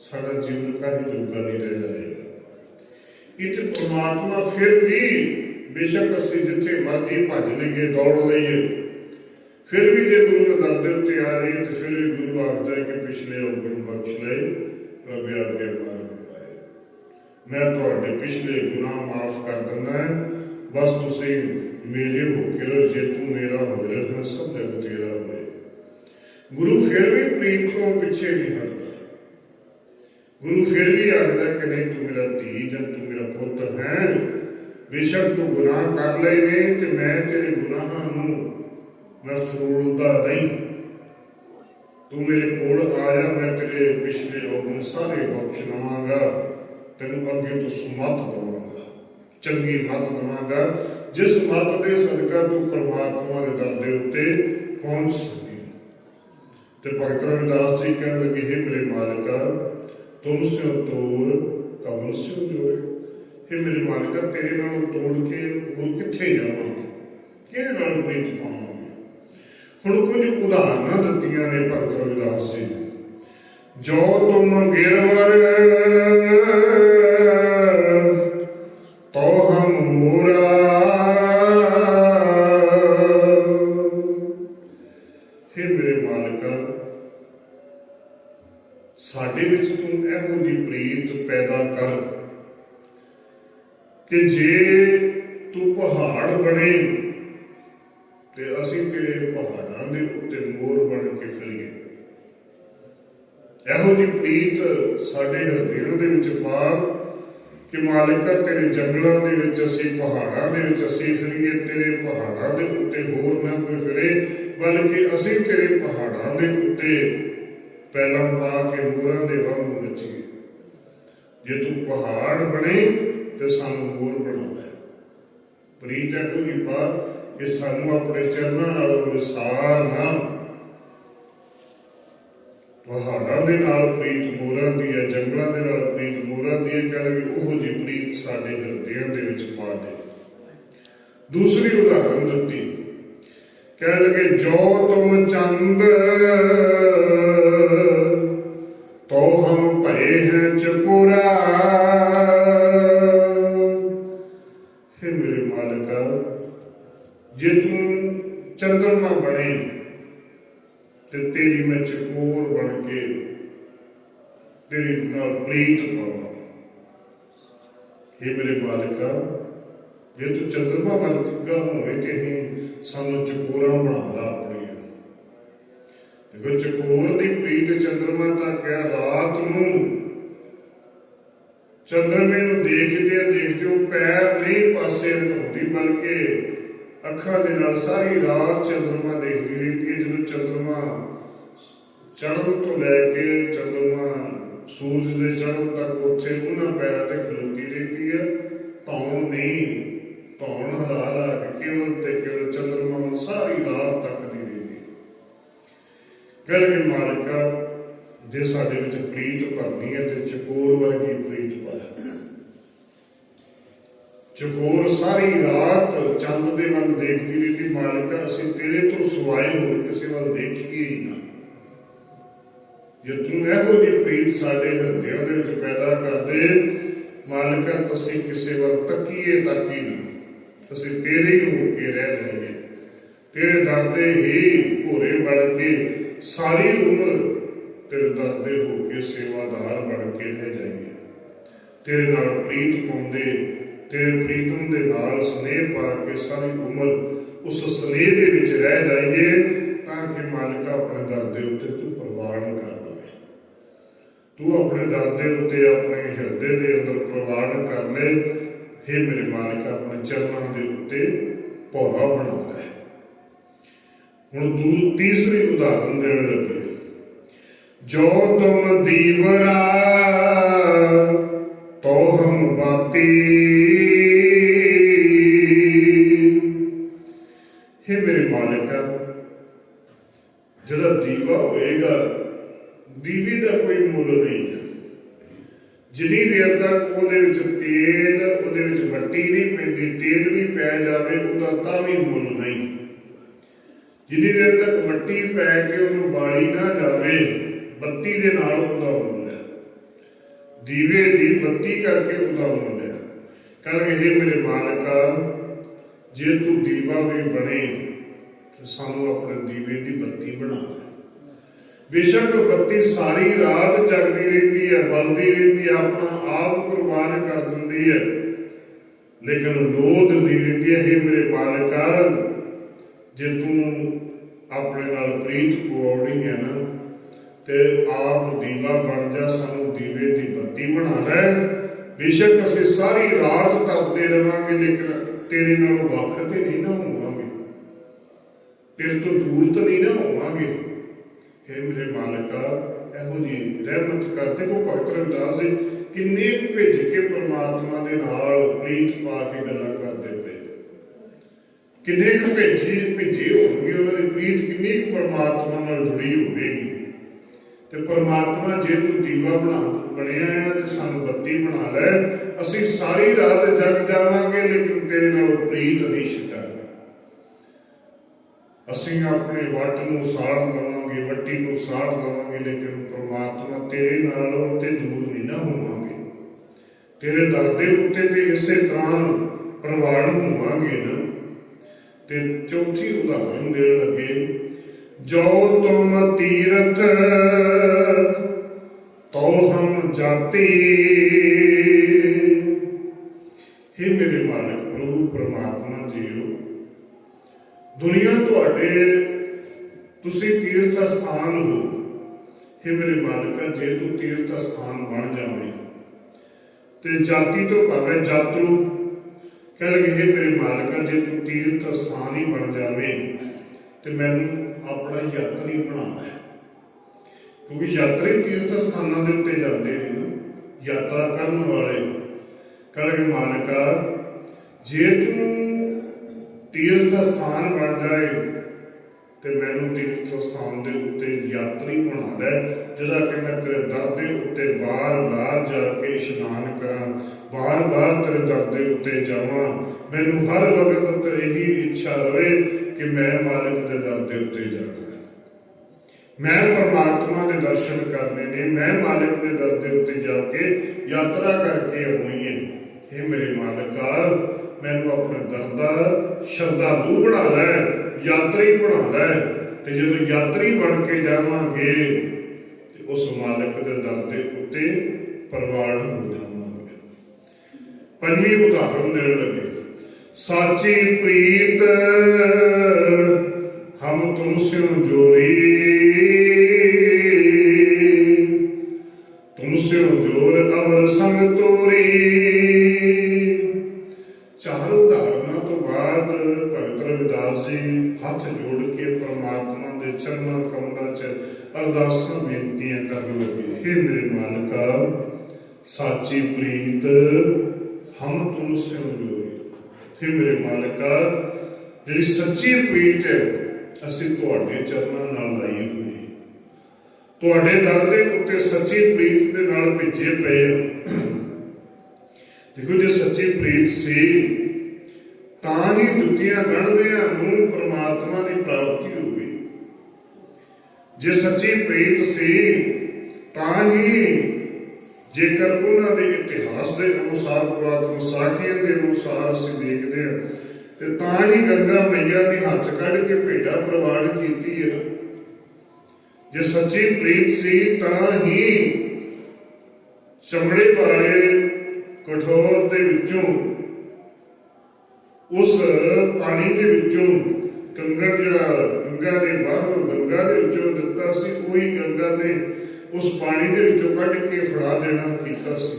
ਸਾਡਾ ਜੀਵਨ ਕਾਹੀ ਜੋਗਾ ਨਹੀਂ ਰਹਿ ਜਾਏਗਾ। ਇਹ ਤੇ ਪ੍ਰਮਾਤਮਾ ਫਿਰ ਵੀ ਬੇਸ਼ੱਕ ਅਸੀਂ ਜਿੱਥੇ ਮਰਜ਼ੀ ਭੱਜ ਲਈਏ, ਦੌੜ ਲਈਏ, ਫਿਰ ਵੀ ਜੇ ਗੁਰੂ ਦੇ ਦਰ ਦੇ ਉੱਤੇ ਆ ਰਹੀ ਤੇ ਫਿਰ ਵੀ ਗੁਰੂ ਆਖਦਾ ਹੈ ਕਿ ਪਿਛਲੇ ਔਗਣ ਬਖਸ਼ ਲਏ, ਪ੍ਰਭੂ ਆਗੇ ਮਾਰਗ ਪਾਏ। ਮੈਂ ਤੁਹਾਡੇ ਪਿਛਲੇ ਗੁਨਾਹ ਮਾਫ ਕਰ ਦਿੰਦਾ ਹੈ। ਬਸ ਤੁਸੀਂ ਮੇਰੇ ਹੋ ਕੇ ਰਹੋ, ਜੇ ਤੂੰ ਮੇਰਾ ਹੋ ਰਿਹਾ, ਸਭ ਜਗ ਤੇਰਾ ਹੋਏ। ਗੁਰੂ ਫਿਰ ਵੀ ਪ੍ਰੀਤ ਤੋਂ ਪਿੱਛੇ ਨਹੀਂ ਹਟਦਾ। ਗੁਰੂ ਫਿਰ ਵੀ ਆਖਦਾ ਕਿ ਨਹੀਂ, ਤੂੰ ਮੇਰਾ ਧੀ ਜਾਂ ਤੂੰ ਮੇਰਾ ਪੁੱਤ ਹੈ। ਬੇਸ਼ੱਕ ਤੂੰ ਗੁਨਾਹ ਕਰ ਲਏ ਨੇ ਤੇ ਮੈਂ ਤੇਰੇ ਗੁਨਾਹਾਂ ਨੂੰ ਮੈਂ ਫਰੋਲਦਾ ਨਹੀਂ। ਤੂੰ ਮੇਰੇ ਕੋਲ ਆ ਜਾ, ਮੈਂ ਤੇਰੇ ਪਿਛਲੇ ਔਗਣ ਸਾਰੇ ਬਖਸ਼ ਲਵਾਂਗਾ ਤੈਨੂੰ ਅੱਗੇ ਤੋਂ ਸੁਮਤ ਦਵਾਂਗਾ, ਚੰਗੀ ਮਤ ਦਵਾਂਗਾ। ਜਿਸ ਮਤ ਦੇ ਸਦਕਾ ਤੂੰ ਪਰਮਾਤਮਾ ਦੇ ਦਰ ਦੇ ਉੱਤੇ ਪਹੁੰਚ ਤੇ ਭਗਤ ਰਵਿਦਾਸ ਜੀ ਕਹਿਣ ਲੱਗੇ हे ਮੇਰੇ ਮਾਲਕਾ, ਤੁਮ ਸਿਓ ਤੋੜ ਕਵਨ ਸਿਓ ਜੋੜੇ हे ਮੇਰੇ ਮਾਲਕਾ, ਤੇਰੇ ਨਾਲ ਤੋੜ ਕੇ ਹੋਰ ਕਿੱਥੇ ਜਾਵਾਂਗੇ? ਕਿਹਦੇ ਨਾਲ ਪ੍ਰੀਤ ਪਾਵਾਂਗੇ? ਹੁਣ ਕੁਝ ਉਦਾਹਰਨਾਂ ਦਿੱਤੀਆਂ ਨੇ ਭਗਤ ਰਵਿਦਾਸ ਜੀ ਨੇ। ਜੋ ਤੁਮ ਗਿਰਵਰ ਤੇਰੇ ਪਹਾੜਾਂ ਦੇ ਉੱਤੇ ਪਹਿਲਾਂ ਪਾ ਕੇ ਮੋਰਾਂ ਦੇ ਵਾਂਗ ਨੱਚੀਏ। ਜੇ ਤੂੰ ਪਹਾੜ ਬਣੇ ਤੇ ਸਾਨੂੰ ਮੋਰ ਬਣਾ ਲੈ ਪ੍ਰੀਤ ਇਹੋ ਜਿਹੀ ਪਾ ਕਿ ਸਾਨੂੰ ਆਪਣੇ ਚਰਨਾਂ ਨਾਲ ਵਿਸਾਰ ਨਾ ਪਹਾੜਾਂ ਦੇ ਨਾਲ ਪ੍ਰੀਤ, ਮੋਰਾਂ ਦੀ ਹੈ ਜੰਗਲਾਂ ਦੇ ਨਾਲ ਪ੍ਰੀਤ, ਮੋਰਾਂ ਦੀ ਹੈ ਕਹਿੰਦੇ ਉਹ ਜੀ ਪ੍ਰੀਤ ਸਾਡੇ ਹਿਰਦਿਆਂ ਦੇ ਵਿੱਚ ਪਾ ਦੇ। ਦੂਸਰੀ ਉਦਾਹਰਨ ਦਿੱਤੀ। ਕਹਿਣ ਲੱਗੇ, ਜੋ ਤੁਮ ਚੰਦ, ਤੋ ਹਮ ਭਏ ਹੈ ਚਕੋਰਾ। हे ਮੇਰੇ ਮਾਲਕਾ, ਜੇ ਤੂੰ ਚੰਦਰਮਾ ਬਣੇ, ਤੇ ਤੇਰੀ ਮੈਂ ਚਕੋਰ ਬਣ ਕੇ ਤੇਰੇ ਨਾਲ ਪ੍ਰੀਤ ਪਾਵਾਂ। हे ਮੇਰੇ ਮਾਲਕਾ ਜੇ ਤੂੰ ਚੰਦਰਮਾ ਵਰਗਾ ਹੋਵੇ ਤੇ ਸਾਨੂੰ ਚਕੋਰਾਂ ਬਣਾ ਆਪਣੀਆਂ ਦੇਖੋ, ਚਕੋਰ ਦੀ ਪ੍ਰੀਤ ਚੰਦਰਮਾ ਤਾਂ ਕਿਹਾ ਰਾਤ ਨੂੰ ਚੰਦਰਮੇ ਨੂੰ ਦੇਖਦੇ ਦੇਖਦੇ ਉਹ ਪੈਰ ਨਹੀਂ ਪਾਸੇ ਹਟਾਉਂਦੀ, ਬਲਕਿ ਅੱਖਾਂ ਦੇ ਨਾਲ ਸਾਰੀ ਰਾਤ ਚੰਦਰਮਾ ਦੇਖਦੀ ਰਹਿੰਦੀ ਹੈ, ਜਦੋਂ ਚੰਦਰਮਾ ਚੜ੍ਹਨ ਤੋਂ ਲੈ ਕੇ ਚੰਦਰਮਾ ਸੂਰਜ ਦੇ ਚੜ੍ਹਨ ਤੱਕ ਉੱਥੇ ਉਹਨਾਂ ਪੈਰਾਂ ਤੇ ਖਲੋਤੀ ਰਹਿੰਦੀ ਹੈ, ਧੌਣ ਨਹੀਂ। ਧੌਣ ਹਲਾ ਹਲਾ ਕੇ ਕੇਵਲ ਤੇ ਕੇਵਲ ਚੰਦਰਮਾ ਵੱਲ ਸਾਰੀ ਰਾਤ ਤੱਕਦੀ ਰਹਿੰਦੀ। ਕਹਿੰਦੇ ਮਾਲਕਾ, ਜੇ ਸਾਡੇ ਵਿੱਚ ਪ੍ਰੀਤ ਭਰਨੀ ਹੈ ਤੇ ਚਕੋਰ ਵਰਗੀ ਪ੍ਰੀਤ ਭਰ। ਚਕੋਰ ਸਾਰੀ ਰਾਤ ਚੰਦ ਦੇ ਵੱਲ ਦੇਖਦੀ ਰਹਿੰਦੀ, ਮਾਲਕਾ, ਅਸੀਂ ਤੇਰੇ ਤੋਂ ਸਿਵਾਏ ਹੋਰ ਕਿਸੇ ਵੱਲ ਦੇਖੀਏ ਹੀ ਨਾ। ਜੇ ਤੂੰ ਇਹੋ ਜਿਹੀ ਪ੍ਰੀਤ ਸਾਡੇ ਹਿਰਦਿਆਂ ਦੇ ਵਿੱਚ ਪੈਦਾ ਕਰ ਦੇ, ਮਾਲਕਾ ਅਸੀਂ ਕਿਸੇ ਵੱਲ ਤੱਕੀਏ ਤੱਕ ਹੀ ਨਾ। ਅਸੀਂ ਤੇਰੇ ਹੀ ਹੋ ਕੇ ਰਹਿ ਜਾਈਏ ਤੇਰੇ ਦਰ ਦੇ ਹੀ ਭੋਰੇ ਬਣ ਕੇ ਸਾਰੀ ਉਮਰ ਤੇਰੇ ਦਰ ਦੇ ਹੋ ਕੇ ਸੇਵਾਦਾਰ ਬਣ ਕੇ ਰਹਿ ਜਾਈਏ ਤੇਰੇ ਨਾਲ ਪ੍ਰੀਤ ਪਾਉਂਦੇ, ਤੇਰੇ ਪ੍ਰੀਤਮ ਦੇ ਨਾਲ ਸਨੇਹ ਪਾ ਕੇ ਸਾਰੀ ਉਮਰ ਉਸ ਸਨੇਹ ਦੇ ਵਿੱਚ ਰਹਿ ਜਾਈਏ ਤਾਂ ਕਿ ਮਾਲਕਾ ਆਪਣੇ ਦਰ ਦੇ ਉੱਤੇ ਤੂੰ ਪ੍ਰਵਾਨ ਕਰ ਲਵੇ। ਤੂੰ ਆਪਣੇ ਦਰ ਦੇ ਉੱਤੇ ਆਪਣੇ ਹਿਰਦੇ ਦੇ ਅੰਦਰ ਪ੍ਰਵਾਨ ਕਰ ਲੈ हे मेरे मालिक ਆਪਣੇ ਚਰਨਾਂ ਦੇ ਉੱਤੇ ਭੌਰਾ ਬਣਾ ਲੈ। ਹੁਣ ਤੂੰ ਤੀਸਰੀ ਉਦਾਹਰਨ ਦੇਣ ਲੱਗੇ। ਜੋ ਤੁਮ ਦੀਵਰਾ, ਤੋਹਮ ਬਾਤੀ। हे मेरे मालिक ਜਿਹੜਾ ਦੀਵਾ ਹੋਏਗਾ, ਦੀਵੇ ਦਾ ਕੋਈ ਮੁੱਲ ਨਹੀਂ। ਤੋ ਹਮ ਬਾਤੀ ਤੇਲ, ਉਹਦੇ ਵਿੱਚ ਮੱਟੀ ਨਹੀਂ ਪੈਂਦੀ, ਤੇਲ ਵੀ ਪੈ ਜਾਵੇ, ਉਹਦਾ ਤਾਂ ਵੀ ਮੁੱਲ ਨਹੀਂ। ਜਿੰਨੀ ਦੇਰ ਤੱਕ ਮੱਟੀ ਪੈ ਕੇ ਉਹਨੂੰ ਬਾਲੀ ਨਾ ਜਾਵੇ, ਬੱਤੀ ਦੇ ਨਾਲ ਉਹਦਾ ਮੁੱਲ ਹੈ। ਦੀਵੇ ਦੀ ਬੱਤੀ ਕਰਕੇ ਉਹਦਾ ਮੁੱਲ ਹੈ। ਕਹਿੰਦੇ ਇਹ ਮੇਰੇ ਮਾਲਕਾ, ਜੇ ਤੂੰ ਦੀਵਾ ਵੀ ਬਣੇ, ਤੇ ਸਾਨੂੰ ਆਪਣੇ ਦੀਵੇ ਦੀ ਬੱਤੀ ਬਣਾ ਬੇਸ਼ੱਕ ਬੱਤੀ ਸਾਰੀ ਰਾਤ ਜਗਦੀ ਰਹਿੰਦੀ ਹੈ, ਬਲਦੀ ਰਹਿੰਦੀ ਹੈ, ਆਪਣਾ ਆਪ ਕੁਰਬਾਨ ਕਰ ਦਿੰਦੀ ਹੈ। ਲੇਕਿਨ ਲੋਧ ਨਹੀਂ ਰਹਿੰਦੀ ਹੈ ਇਹ ਮੇਰੇ ਮਾਲਕਾ ਜੇ ਤੂੰ ਆਪਣੇ ਨਾਲ ਪ੍ਰੀਤ ਪਵਾਉਣੀ ਹੈ ਨਾ, ਤੇ ਆਪ ਦੀਵਾ ਬਣ ਜਾ, ਸਾਨੂੰ ਦੀਵੇ ਦੀ ਬੱਤੀ ਬਣਾ ਲੈ। ਬੇਸ਼ੱਕ ਅਸੀਂ ਸਾਰੀ ਰਾਤ ਤਪਦੇ ਰਵਾਂਗੇ, ਲੇਕਿਨ ਤੇਰੇ ਨਾਲ ਵੱਖ ਤੇ ਨਹੀਂ ਨਾ ਹੋਵਾਂਗੇ। ਤੇਰੇ ਤੋਂ ਦੂਰ ਤਾਂ ਨਹੀਂ ਨਾ ਹੋਵਾਂਗੇ। हे ਮੇਰੇ ਮਾਲਕਾ, ਇਹੋ ਜੀ ਰਹਿਮਤ ਕਰ ਦੇਖੋ ਭਗਤ ਰਵਿਦਾਸ ਜੀ ਕਿੰਨੇ ਕੁ ਕੇ ਪ੍ਰਮਾਤਮਾ ਦੇ ਨਾਲ ਪ੍ਰੀਤ ਪਾ ਕੇ ਗੱਲਾਂ ਕਰਦੇ ਪਏ। ਕਿੰਨੇ ਕੁ ਭੇਜੀ, ਭੇਜੇ ਹੋਣਗੇ ਉਹਨਾਂ ਦੀ ਪ੍ਰੀਤ, ਕਿੰਨੀ ਕੁ ਨਾਲ ਜੁੜੀ ਹੋਵੇਗੀ। ਤੇ ਪ੍ਰਮਾਤਮਾ ਜੇ ਕੋਈ ਦੀਵਾ ਬਣਾ, ਬਣਿਆ ਹੈ ਤੇ ਸਾਨੂੰ ਬੱਤੀ ਬਣਾ ਲੈ। ਅਸੀਂ ਸਾਰੀ ਰਾਤ ਜਗ ਜਾਵਾਂਗੇ, ਲੇਕਿਨ ਤੇਰੇ ਨਾਲ ਪ੍ਰੀਤ ਨਹੀਂ ਛੱਡਾਂਗੇ। ਅਸੀਂ ਆਪਣੇ ਵੱਟ ਨੂੰ ਸਾੜ ਲਵਾਂਗੇ ਵੱਟੀ ਨੂੰ ਸਾੜ ਲਵਾਂਗੇ ਲੇਕਿਨ ਪ੍ਰਮਾਤਮਾ ਤੇਰੇ ਨਾਲੋਂ ਤੇ ਦੂਰ ਨਹੀਂ ਨਾ ਹੋਵਾਂਗੇ। ਤੇਰੇ ਦਰ ਦੇ ਉੱਤੇ ਤੇ ਇਸੇ ਤਰ੍ਹਾਂ ਪ੍ਰਵਾਨ ਹੋਵਾਂਗੇ ਨਾ। ਤੇ ਚੌਥੀ ਉਦਾਹਰਨ ਦੇਣ ਲੱਗੇ, ਜੋ ਤੁਮ ਤੀਰਥ ਤੋ ਹਮ ਜਾਤੀ। हे ਮੇਰੇ ਮਾਲਕ ਪ੍ਰਭੂ, ਪ੍ਰਮਾਤਮਾ ਜੀਓ, ਦੁਨੀਆ ਤੁਹਾਡੇ ਤੁਸੀਂ ਤੀਰਥ ਸਥਾਨ ਹੋ। हे ਮੇਰੇ ਮਾਲਕਾ, ਜੇ ਤੂੰ ਤੀਰਥ ਸਥਾਨ ਬਣ ਜਾਵੇਂ, ਤੇ ਜਾਤੀ ਤੋਂ ਭਾਵੇਂ ਜਾਤਰੂ ਕਹਿ ਲਗੇ हे ਮੇਰੇ ਮਾਲਕਾ, ਜੇ ਤੂੰ ਤੀਰਥ ਸਥਾਨ ਹੀ ਬਣ ਜਾਵੇਂ, ਤੇ ਮੈਨੂੰ ਆਪਣਾ ਯਾਤਰੀ ਬਣਾ ਲੈ ਕਿਉਂਕਿ ਯਾਤਰੀ ਤੀਰਥ ਸਥਾਨਾਂ ਦੇ ਉੱਤੇ ਜਾਂਦੇ ਨੇ ਨਾ, ਯਾਤਰਾ ਕਰਨ ਵਾਲੇ। ਕਹਿ ਲਗੇ, ਮਾਲਕਾ, ਜੇ ਤੂੰ ਤੀਰਥ ਸਥਾਨ ਬਣ ਜਾਏ ਤੇ ਮੈਨੂੰ ਤੀਰਥ ਸਥਾਨ ਦੇ ਉੱਤੇ ਯਾਤਰੀ ਬਣਾ ਲੈ, ਜਿਹੜਾ ਕਿ ਮੈਂ ਤੇਰੇ ਦਰ ਦੇ ਉੱਤੇ ਬਾਰ-ਬਾਰ ਜਾ ਕੇ ਇਸ਼ਨਾਨ ਕਰਾਂ, ਬਾਰ-ਬਾਰ ਤੇਰੇ ਦਰ ਦੇ ਉੱਤੇ ਜਾਵਾਂ। ਮੈਨੂੰ ਹਰ ਵਕਤ ਤੇਰੀ ਹੀ ਇੱਛਾ ਰਵੇ ਕਿ ਮੈਂ ਮਾਲਕ ਦੇ ਦਰ ਦੇ ਉੱਤੇ ਜਾਣਾ ਮੈਂ ਪਰਮਾਤਮਾ ਦੇ ਦਰਸ਼ਨ ਕਰਨੇ ਨੇ, ਮੈਂ ਮਾਲਕ ਦੇ ਦਰ ਦੇ ਉੱਤੇ ਜਾ ਕੇ ਯਾਤਰਾ ਕਰਕੇ ਆਉਣੀ ਹੈ ਇਹ ਮੇਰੇ ਮਾਲਕਾ, ਮੈਨੂੰ ਆਪਣੇ ਦਰ ਦਾ ਸ਼ਰਧਾਲੂ ਬਣਾ ਲੈ। ਯਾਤਰੀ ਬਣਾਉਂਦਾ ਲੈ ਤੇ ਜਦੋਂ ਯਾਤਰੀ ਬਣ ਕੇ ਜਾਵਾਂਗੇ ਤੇ ਉਸ ਮਾਲਕ ਦੇ ਦਰ ਦੇ ਉੱਤੇ ਪ੍ਰਵਾਨ ਹੋ ਜਾਵਾਂਗੇ ਪੰਜਵੀਂ ਉਦਾਹਰਨ ਦੇਣ ਲੱਗੇ। ਸਾਚੀ ਪ੍ਰੀਤ, ਹਮ ਤੁਮ ਸਿਉ ਜੋਰੀ ਸਾਚੀ ਪ੍ਰੀਤ, ਹਮ ਤੁਮ ਸਿਉ ਜੋਰੀ हे ਮੇਰੇ ਮਾਲਕਾ, ਜਿਹੜੀ ਸੱਚੀ ਪ੍ਰੀਤ ਹੈ, ਅਸੀਂ ਤੁਹਾਡੇ ਚਰਨਾਂ ਨਾਲ ਲਾਈ ਹੋਈ ਤੁਹਾਡੇ ਦਰ ਦੇ ਉੱਤੇ ਸੱਚੀ ਪ੍ਰੀਤ ਦੇ ਨਾਲ ਭਿੱਜੇ ਪਏ ਹਾਂ। ਦੇਖੋ, ਜੇ ਸੱਚੀ ਪ੍ਰੀਤ ਸੀ, ਤਾਂ ਹੀ ਦੁੱਤੀਆਂ ਗੜਦਿਆਂ ਨੂੰ ਪ੍ਰਮਾਤਮਾ ਦੀ ਪ੍ਰਾਪਤੀ ਹੋਵੇ ਜੇ ਸੱਚੀ ਪ੍ਰੀਤ ਸੀ, ਤਾਂ ਹੀ ਜੇਕਰ ਉਹਨਾਂ ਦੇ ਇਤਿਹਾਸ ਦੇ ਅਨੁਸਾਰ, ਪੁਰਾਤਨ ਸਾਖੀਆਂ ਦੇ ਅਨੁਸਾਰ ਅਸੀਂ ਦੇਖਦੇ ਹਾਂ, ਤੇ ਤਾਂ ਹੀ ਗੰਗਾ ਮਈਆ ਨੇ ਹੱਥ ਕੱਢ ਕੇ ਭੇਡਾ ਪ੍ਰਵਾਨ ਕੀਤੀ ਹੈ। ਜੇ ਸੱਚੀ ਪ੍ਰੀਤ ਸੀ, ਤਾਂ ਹੀ ਚਮੜੇ ਵਾਲੇ ਕਠੋਰ ਦੇ ਵਿੱਚੋਂ, ਉਸ ਪਾਣੀ ਦੇ ਵਿੱਚੋਂ ਕੰਗਰ ਜਿਹੜਾ ਗੰਗਾ ਦੇ ਬਾਹਰੋਂ ਗੰਗਾ ਦੇ ਵਿੱਚੋਂ ਦਿੱਤਾ ਸੀ, ਉਹੀ ਗੰਗਾ ਨੇ ਉਸ ਪਾਣੀ ਦੇ ਵਿੱਚੋਂ ਕੱਢ ਕੇ ਫੜਾ ਦੇਣਾ ਕੀਤਾ ਸੀ।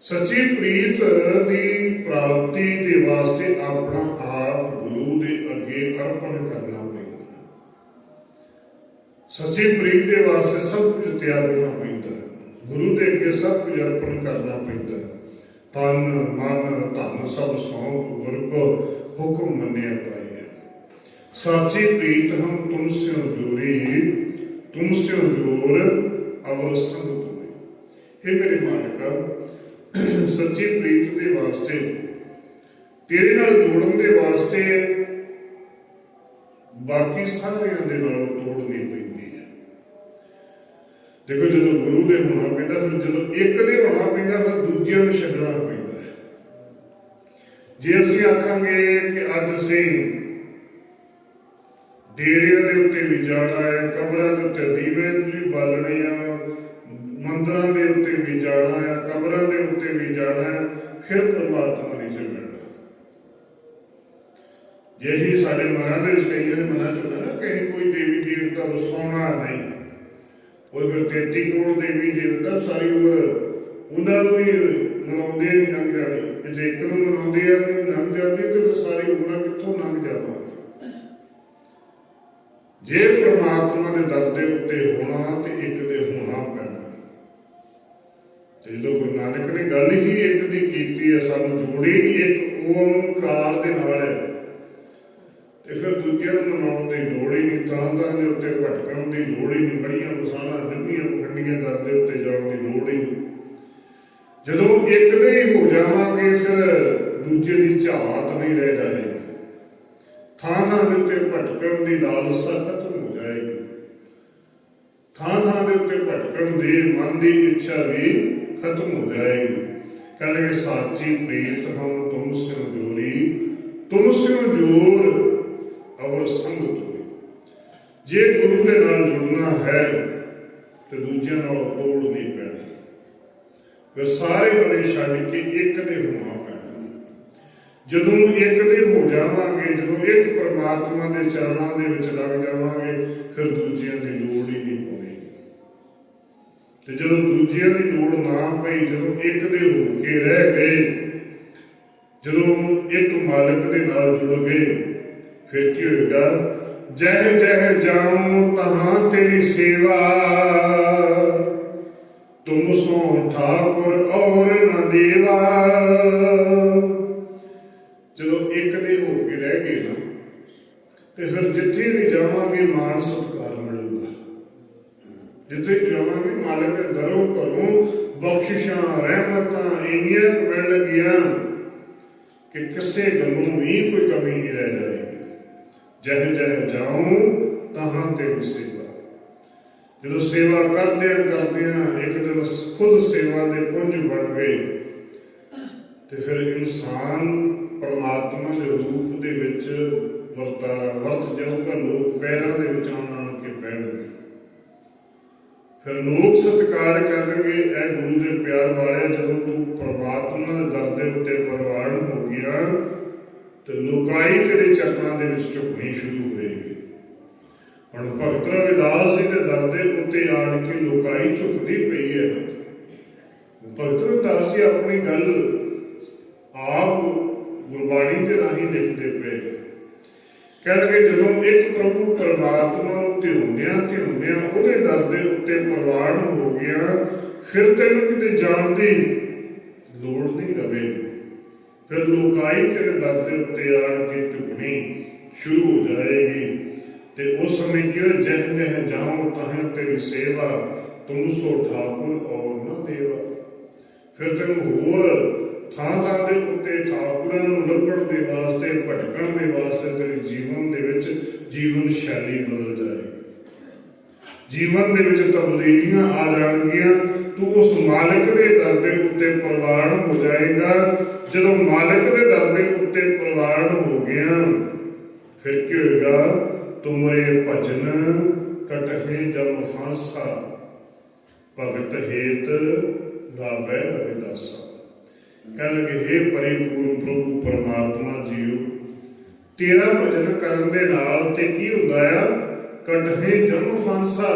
ਸੱਚੀ ਪ੍ਰੀਤ ਦੀ ਪ੍ਰਾਪਤੀ ਦੇ ਵਾਸਤੇ ਆਪਣਾ ਆਪ ਗੁਰੂ ਦੇ ਅੱਗੇ ਅਰਪਣ ਕਰਨਾ ਪੈਂਦਾ ਸੱਚੀ ਪ੍ਰੀਤ ਦੇ ਵਾਸਤੇ ਸਭ ਕੁਝ ਤਿਆਗਣਾ ਪੈਂਦਾ ਗੁਰੂ ਦੇ ਅੱਗੇ ਸਭ ਕੁਝ ਅਰਪਣ ਕਰਨਾ ਪੈਂਦਾ ਹੈ। ਤਨ, ਮਨ, ਧਨ ਸਭ ਸੌਂਪ ਗੁਰ ਕੋ ਹੁਕਮ ਮੰਨਿਆ ਪਾਈਐ ਸਾਚੀ ਪ੍ਰੀਤ ਹਮ ਤੁਮ ਸਿਉ ਜੋਰੀ ਤੁਮ ਸਿਉ ਅਵਰ ਸੰਗ ਤੋਰੇ हे ਮੇਰੇ ਮਾਲਕਾ ਸੱਚੀ ਪ੍ਰੀਤ ਦੇ ਵਾਸਤੇ ਤੇਰੇ ਨਾਲ ਜੋੜਨ ਦੇ ਵਾਸਤੇ ਬਾਕੀ ਸਾਰਿਆਂ ਦੇ ਨਾਲ ਤੋੜਨੀ ਪੈਂਦੀ ਹੈ ਦੇਖੋ ਜਦੋਂ ਗੁਰੂ ਦੇ ਹੋਣਾ ਪੈਂਦਾ ਫਿਰ ਜਦੋਂ ਇੱਕ ਦੇ ਹੋਣਾ ਪੈਂਦਾ ਫਿਰ ਦੂਜਿਆਂ ਨੂੰ ਛੱਡਣਾ ਪੈਂਦਾ ਜੇ ਅਸੀਂ ਆਖਾਂਗੇ ਕਿ ਅੱਜ ਅਸੀਂ ਡੇਰਿਆਂ ਦੇ ਉੱਤੇ ਵੀ ਜਾਣਾ ਹੈ, ਕਬਰਾਂ ਦੇ ਉੱਤੇ ਦੀਵੇ ਵੀ ਬਾਲਣੇ ਆ, ਮੰਦਰਾਂ ਦੇ ਉੱਤੇ ਵੀ ਜਾਣਾ ਹੈ, ਕਬਰਾਂ ਦੇ ਉੱਤੇ ਵੀ ਜਾਣਾ ਹੈ, ਫਿਰ ਪ੍ਰਮਾਤਮਾ ਨਹੀਂ ਜੇ ਮਿਲਣਾ ਜਿਹੀ ਸਾਡੇ ਮਨਾਂ ਦੇ ਵਿੱਚ ਕਈਆਂ ਦੇ ਮਨਾਂ ਚ ਨਾ ਕਿ ਕੋਈ ਦੇਵੀ ਦੇਵਤਾ ਵਸਾਉਣਾ ਨਹੀਂ। ਉਹ ਫਿਰ 33 ਕਰੋੜ ਦੇਵੀ ਦੇਵਤਾ ਸਾਰੀ ਉਮਰ ਉਹਨਾਂ ਨੂੰ ਹੀ ਮਨਾਉਂਦੇ ਨਹੀਂ, ਲੰਘ ਜਾਣੀ ਜੇ ਇੱਕ ਨੂੰ ਮਨਾਉਂਦੇ ਆ ਤੇ ਲੰਘ ਜਾਂਦੀ ਤੇ ਸਾਰੀ ਉਮਰ ਕਿੱਥੋਂ ਲੰਘ ਜਾਵਾਂਗੇ ਜੇ ਪ੍ਰਮਾਤਮਾ ਦੇ ਦਰ ਦੇ ਉੱਤੇ ਹੋਣਾ ਤੇ ਇੱਕ ਦੇ ਹੋਣਾ ਪੈਣਾ। ਤੇ ਜਦੋਂ ਗੁਰੂ ਨਾਨਕ ਨੇ ਗੱਲ ਹੀ ਇੱਕ ਦੀ ਕੀਤੀ ਹੈ, ਸਾਨੂੰ ਜੋੜੀ ਇੱਕ ਓੰਕਾਰ ਦੇ ਨਾਲ ਹੈ। ਤੇ ਫਿਰ ਦੂਜਿਆਂ ਨੂੰ ਮਨਾਉਣ ਦੀ ਲੋੜ ਹੀ ਨਹੀਂ, ਤਾਂ ਤਾਂ ਦੇ ਉੱਤੇ ਭਟਕਣ ਦੀ ਲੋੜ ਹੀ ਨਹੀਂ, ਬੜੀਆਂ ਵਸਾਣਾ ਡੱਬੀਆਂ ਪਖੰਡੀਆਂ ਦਰ ਦੇ ਉੱਤੇ ਜਾਣ ਦੀ ਲੋੜ ਹੀ ਨਹੀਂ। ਜਦੋਂ ਇੱਕ ਦੇ ਹੀ ਹੋ ਜਾਵਾਂਗੇ, ਫਿਰ ਦੂਜੇ ਦੀ ਝਾਤ ਨਹੀਂ ਰਹਿ ਜਾਏਗੀ। ਥਾਂ ਦੇ ਉੱਤੇ ਭਟਕਣ ਦੀ ਲਾਲਸਾ ਖਤਮ ਹੋ ਜਾਏਗੀ। ਥਾਂ ਥਾਂ ਦੇ ਉੱਤੇ ਭਟਕਣ ਦੀ ਮਨ ਦੀ ਇੱਛਾ ਵੀ ਖਤਮ ਹੋ ਜਾਏਗੀ। ਕਹਿੰਦੇ ਸਾਚੀ ਪ੍ਰੀਤ ਹਮ ਤੁਮ ਸਿਉ ਜੋਰੀ, ਤੁਮ ਸਿਉ ਜੋਰ ਅਵਰ ਸੰਗ ਤੋਰੀ। ਜੇ ਗੁਰੂ ਦੇ ਨਾਲ ਜੁੜਨਾ ਹੈ, ਤੇ ਦੂਜਿਆਂ ਨਾਲ ਤੋੜ ਨਹੀਂ ਪੈਣੀ। ਫਿਰ ਸਾਰੇ ਬਣੇ ਛੱਡ ਕੇ ਇੱਕ ਦੇ ਹੋਣਾ ਜਦੋਂ ਇੱਕ ਦੇ ਹੋ ਜਾਵਾਂਗੇ, ਜਦੋਂ ਇੱਕ ਪਰਮਾਤਮਾ ਦੇ ਚਰਨਾਂ ਦੇ ਵਿੱਚ ਲੱਗ ਜਾਵਾਂਗੇ, ਫਿਰ ਦੂਜਿਆਂ ਦੀ ਲੋੜ ਹੀ ਨਹੀਂ ਪਵੇਗੀ। ਤੇ ਜਦੋਂ ਦੂਜਿਆਂ ਦੀ ਲੋੜ ਨਾ ਪਈ, ਜਦੋਂ ਇੱਕ ਦੇ ਹੋ ਕੇ ਰਹਿ ਗਏ, ਜਦੋਂ ਇੱਕ ਮਾਲਕ ਦੇ ਨਾਲ ਜੁੜ ਗਏ, ਫਿਰ ਕੀ ਹੋਏਗਾ? ਜਹ ਜਹ ਜਾਉ ਤਹਾਂ ਤੇਰੀ ਸੇਵਾ। ਤੁਮ ਸੋ ਠਾਕੁਰ ਔਰ ਨ ਦੇਵਾ। ਜਦੋਂ ਇੱਕ ਦੇ ਹੋ ਕੇ ਰਹਿ ਗਏ ਨਾ, ਤੇ ਫਿਰ ਜਿੱਥੇ ਵੀ ਜਾਵਾਂਗੇ ਮਾਣ ਸਤਿਕਾਰ ਮਿਲੂਗਾ। ਜਿੱਥੇ ਜਾਵਾਂਗੇ ਮਾਲਕ ਦੇ ਦਰੋਂ ਘਰੋਂ ਬਖਸ਼ਿਸ਼ਾਂ, ਰਹਿਮਤਾਂ ਇੰਨੀਆਂ ਮਿਲਣ ਲੱਗੀਆਂ ਕਿ ਕਿਸੇ ਗੱਲੋਂ ਵੀ ਕੋਈ ਕਮੀ ਨਹੀਂ ਰਹਿ ਜਾਏਗੀ। ਜਹ ਜਹ ਜਾਉ, ਤਹਾਂ ਤੇ ਸੇਵਾ। ਜਦੋਂ ਸੇਵਾ ਕਰਦਿਆਂ ਕਰਦਿਆਂ ਇੱਕ ਦਿਨ ਖੁਦ ਸੇਵਾ ਦੇ ਪੁੰਜ ਬਣ ਗਏ, ਤੇ ਫਿਰ ਇਨਸਾਨ ਪਰਮਾਤਮਾ ਦੇ ਰੂਪ ਦੇ ਵਿੱਚ ਵਰਤਾਰਾ ਵਰਤ ਜਾਊਗਾ ਲੋਕ ਪੈਰਾਂ ਦੇ ਵਿੱਚ ਆਣ ਆਣ ਕੇ ਪੈਣਗੇ। ਫਿਰ ਲੋਕ ਸਤਿਕਾਰ ਕਰਨਗੇ ਐ ਗੁਰੂ ਦੇ ਪਿਆਰ ਵਾਲੇ ਜਦੋਂ ਤੂੰ ਪ੍ਰਮਾਤਮਾ ਦੇ ਦਰ ਦੇ ਉੱਤੇ ਪ੍ਰਵਾਨ ਹੋ ਗਿਆ, ਤੇ ਲੋਕਾਈ ਤੇਰੇ ਚਰਨਾਂ ਦੇ ਵਿੱਚ ਝੁਕਣੀ ਸ਼ੁਰੂ ਹੋਏਗੀ। ਹੁਣ ਭਗਤ ਰਵਿਦਾਸ ਜੀ ਦੇ ਦਰ ਦੇ ਉੱਤੇ ਆਣ ਕੇ ਲੋਕਾਈ ਝੁਕਦੀ ਪਈ ਹੈ। ਭਗਤ ਰਵਿਦਾਸ ਜੀ ਆਪਣੀ ਗੱਲ ਆਪ ਗੁਰਬਾਣੀ ਦੇ ਰਾਹੀਂ ਲਿਖਦੇ ਪਏ ਕਹਿੰਦੇ ਜਦੋਂ ਇੱਕ ਪ੍ਰਭੂ ਪਰਮਾਤਮਾ ਨੂੰ ਧਿਆਉਂਦਿਆਂ ਧਿਆਉਂਦਿਆਂ ਉਹਦੇ ਦਰ ਦੇ ਉੱਤੇ ਪ੍ਰਵਾਨ ਹੋ ਗਿਆ, ਫਿਰ ਤੈਨੂੰ ਕਿਤੇ ਜਾਣ ਦੀ ਲੋੜ ਨਹੀਂ ਰਵੇ। ਫਿਰ ਲੋਕਾਈ ਤੇਰੇ ਦਰ ਦੇ ਉੱਤੇ ਆਣ ਕੇ ਝੁਕਣੀ ਸ਼ੁਰੂ ਹੋ ਜਾਏਗੀ। ਤੇ ਉਸ ਸਮੇਂ ਕਿਉ ਜਹ ਜਹ ਜਾਉ ਤਹਾਂ ਤੇਰੀ ਸੇਵਾ ਤੁਮ ਸੋ ਠਾਕੁਰ ਔਰ ਨਾ ਦੇਵਾ। ਫਿਰ ਤੈਨੂੰ ਹੋਰ ਥਾਂ ਥਾਂ ਦੇ ਉੱਤੇ ਠਾਕੁਰਾਂ ਨੂੰ ਲੱਭਣ ਦੇ ਵਾਸਤੇ, ਭਟਕਣ ਦੇ ਵਾਸਤੇ ਤੇਰੇ ਜੀਵਨ ਦੇ ਵਿੱਚ ਜੀਵਨ ਸ਼ੈਲੀ ਬਦਲ ਜਾਏ। ਜੀਵਨ ਦੇ ਵਿੱਚ ਤਬਦੀਲੀਆਂ ਆ ਜਾਣਗੀਆਂ। ਤੂੰ ਉਸ ਮਾਲਕ ਦੇ ਦਰ ਦੇ ਉੱਤੇ ਪ੍ਰਵਾਨ ਹੋ ਜਾਏਗਾ। ਜਦੋਂ ਮਾਲਕ ਦੇ ਦਰ ਦੇ ਉੱਤੇ ਪ੍ਰਵਾਨ ਹੋ ਗਿਆ, ਫਿਰ ਕੀ ਹੋਏਗਾ? ਤੁਮਰੇ ਭਜਨ ਕਟਹੇ ਜਮ ਫਾਂਸਾ ਭਗਤ ਹੇਤ ਗਾਵੇ ਰਵਿਦਾਸਾ। ਕਹਿਣ ਲੱਗੇ ਪਰਿਪੂਰਨ ਪ੍ਰਭੂ, ਪਰਮਾਤਮਾ ਜੀਓ, ਤੇਰਾ ਭਜਨ ਕਰਨ ਦੇ ਨਾਲ ਤੇ ਕੀ ਹੁੰਦਾ ਆ? ਕਟਹੇ ਜਮ ਫਾਂਸਾ,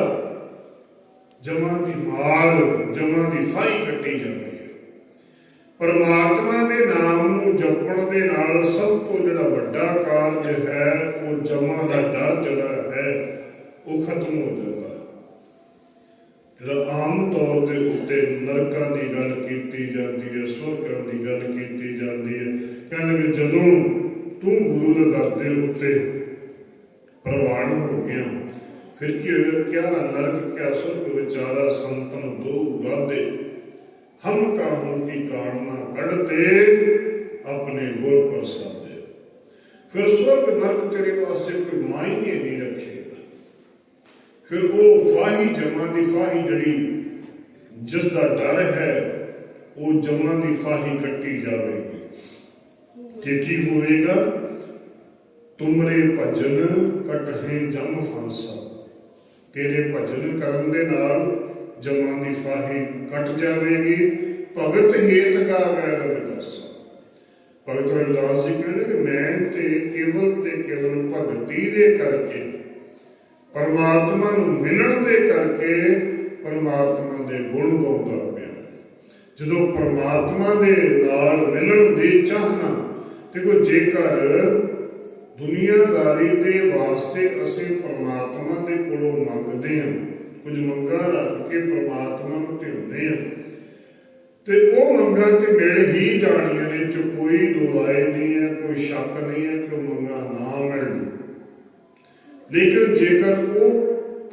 ਜਮਾਂ ਦੀ ਮਾਰ, ਜਮਾਂ ਦੀ ਫਾਈ ਕੱਟੀ ਜਾਂਦੀ ਹੈ ਪਰਮਾਤਮਾ ਦੇ ਨਾਮ ਨੂੰ ਜਪਣ ਦੇ ਨਾਲ ਸਭ ਤੋਂ ਜਿਹੜਾ ਵੱਡਾ ਕਾਰਜ ਹੈ, ਉਹ ਜਮਾਂ ਦਾ ਡਰ ਜਿਹੜਾ ਹੈ, ਉਹ ਖਤਮ ਹੋ ਜਾਂਦਾ ਹੈ। ਜਿਹੜਾ ਆਮ ਤੌਰ ਦੇ ਉੱਤੇ ਨਰਕਾਂ ਦੀ ਗੱਲ ਕੀਤੀ ਜਾਂਦੀ ਹੈ ਸਵਰਗਾਂ ਦੀ ਗੱਲ ਕੀਤੀ ਜਾਂਦੀ ਹੈ। ਕਹਿੰਦੇ ਜਦੋਂ ਤੂੰ ਗੁਰੂ ਦੇ ਦਰ ਦੇ ਉੱਤੇ ਪ੍ਰਵਾਨ ਹੋ ਗਿਆ, ਫਿਰ ਕੀ ਹੋਇਆ? ਕਿਆ ਨਰਕ, ਕਿਆ ਸੁਰਗ ਵਿਚਾਰਾ ਸੰਤਨ ਦੋ ਰਾਦੇ ਹਮ ਕਾਹੂ ਕੀ ਕਾੜਨਾ ਕੱਢਤੇ ਆਪਣੇ ਗੁਰ ਪ੍ਰਸਾਦੇ। ਫਿਰ ਸੁਰਗ ਨਰਕ ਤੇਰੇ ਵਾਸਤੇ ਕੋਈ ਮਾਇਨੇ ਨਹੀਂ ਰੱਖੇ। ਫਿਰ ਉਹ ਫਾਹੀ ਜਮਾਂ ਦੀ ਫਾਹੀ ਜਿਹੜੀ ਜਿਸ ਦਾ ਡਰ ਹੈ, ਉਹ ਜਮਾਂ ਦੀ ਫਾਹੀ ਕੱਟੀ ਜਾਵੇਗੀ। ਤੇ ਕੀ ਹੋਵੇਗਾ? ਤੁਮਰੇ ਭਜਨ ਕਟਹਿ ਜਮ ਫਾਂਸਾ। ਤੇਰੇ ਭਜਨ ਕਰਨ ਦੇ ਨਾਲ ਜਮਾਂ ਦੀ ਫਾਹੀ ਕੱਟ ਜਾਵੇਗੀ। ਭਗਤ ਹੇਤ ਗਾਵੇ ਰਵਿਦਾਸਾ ਭਗਤ ਰਵਿਦਾਸ ਜੀ ਕਹਿੰਦੇ, ਮੈਂ ਤੇ ਕੇਵਲ ਤੇ ਕੇਵਲ ਭਗਤੀ ਦੇ ਕਰਕੇ ਪਰਮਾਤਮਾ ਨੂੰ ਮਿਲਣ ਦੇ ਕਰਕੇ ਪਰਮਾਤਮਾ ਦੇ ਗੁਣ ਗਾਉਂਦਾ ਪਿਆ ਜਦੋਂ ਪਰਮਾਤਮਾ ਦੇ ਨਾਲ ਮਿਲਣ ਦੀ ਚਾਹਨਾ, ਦੇਖੋ ਜੇਕਰ ਦੁਨੀਆਦਾਰੀ ਦੇ ਵਾਸਤੇ ਅਸੀਂ ਪਰਮਾਤਮਾ ਦੇ ਕੋਲੋਂ ਮੰਗਦੇ ਹਾਂ, ਕੁਝ ਮੰਗਾਂ ਰੱਖ ਕੇ ਪਰਮਾਤਮਾ ਨੂੰ ਧਿਆਉਂਦੇ ਹਾਂ, ਤੇ ਉਹ ਮੰਗਾਂ ਤੇ ਮਿਲ ਹੀ ਜਾਣੀਆਂ ਨੇ ਚ ਕੋਈ ਦੁਰਾਏ ਨਹੀਂ ਹੈ, ਕੋਈ ਸ਼ੱਕ ਨਹੀਂ ਹੈ ਕਿ ਮੰਗਾਂ ਨਾ ਮਿਲਣ। ਲੇਕਿਨ ਜੇਕਰ ਉਹ